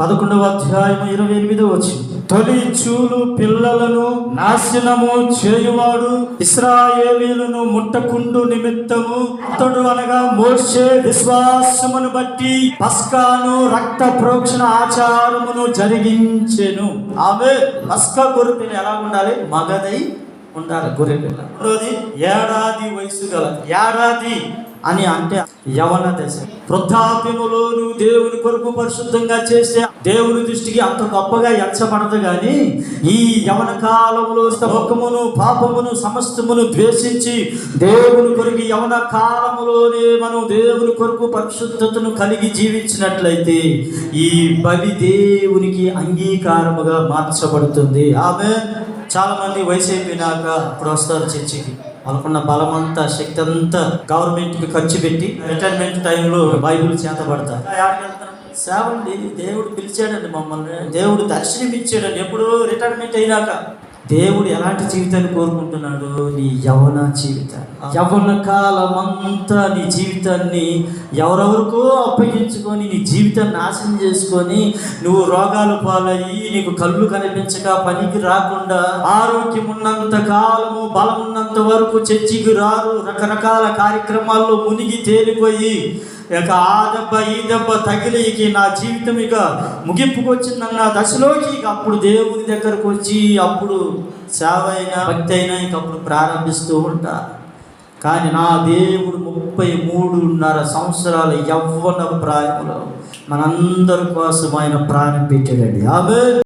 పదకొండవ అధ్యాయం ఇరవై ఎనిమిదో వచ్చి తొలి చూలు పిల్లలను నాశనము చేయువాడు ఇస్రాయేలీలను ముట్టకుండు నిమిత్తము అతడు అనగా మోసే విశ్వాసమును బట్టి పస్కాను రక్త ప్రోక్షణ ఆచారమును జరిగించెను. ఆమె పస్కా గొర్రెపిల్ల ఎలా ఉండాలి? మగదై ఉండాలి గొర్రెపిల్ల రెండోది ఏడాది వయసు గల ఏడాది అని అంటే యవన దశ. వృద్ధాప్యములో నువ్వు దేవుని కొరకు పరిశుద్ధంగా చేస్తే దేవుని దృష్టికి అంత గొప్పగా ఎంచబడదు కానీ ఈ యవన కాలంలో స్తవకమును పాపమును సమస్తమును ద్వేషించి దేవుని కొరకు యవన కాలములోనే మనం దేవుని కొరకు పరిశుద్ధతను కలిగి జీవించినట్లయితే ఈ బలి దేవునికి అంగీకారముగా మార్చబడుతుంది. ఆమె చాలామంది వయసు అయిపోయినాక ఇప్పుడు వస్తారు చర్చికి. వాళ్ళకున్న బలమంతా శక్తి అంతా గవర్నమెంట్కి ఖర్చు పెట్టి రిటైర్మెంట్ టైంలో బైబుల్ చేత పడతారు సేవండి దేవుడు పిలిచాడండి మమ్మల్ని. దేవుడు దర్శనం ఇచ్చాడండి ఎప్పుడు రిటైర్మెంట్ అయినాక. దేవుడు ఎలాంటి జీవితాన్ని కోరుకుంటున్నాడు నీ యవన జీవితాన్ని యవన కాలం అంతా నీ జీవితాన్ని ఎవరెవరికో అప్పగించుకొని నీ జీవితాన్ని నాశనం చేసుకొని నువ్వు రోగాలు పాలయ్యి నీకు కళ్ళు కనిపించక పనికి రాకుండా ఆరోగ్యం ఉన్నంత కాలము బలం ఉన్నంత వరకు చర్చికి రారు రకరకాల కార్యక్రమాల్లో మునిగి తేలిపోయి ఇక ఆ దెబ్బ ఈ దెబ్బ తగిలి ఇక నా జీవితం ఇక ముగింపుకు వచ్చిందన్న దశలోకి ఇక అప్పుడు దేవుని దగ్గరకు వచ్చి అప్పుడు సేవ అయినా భక్తి అయినా ఇక అప్పుడు ప్రారంభిస్తూ ఉంటారు కానీ నా దేవుడు ముప్పై మూడున్నర సంవత్సరాల యవ్వన ప్రాయంలో మనందరి కోసం ఆయన ప్రారంభించాడండి పెట్టాడండి. ఆమె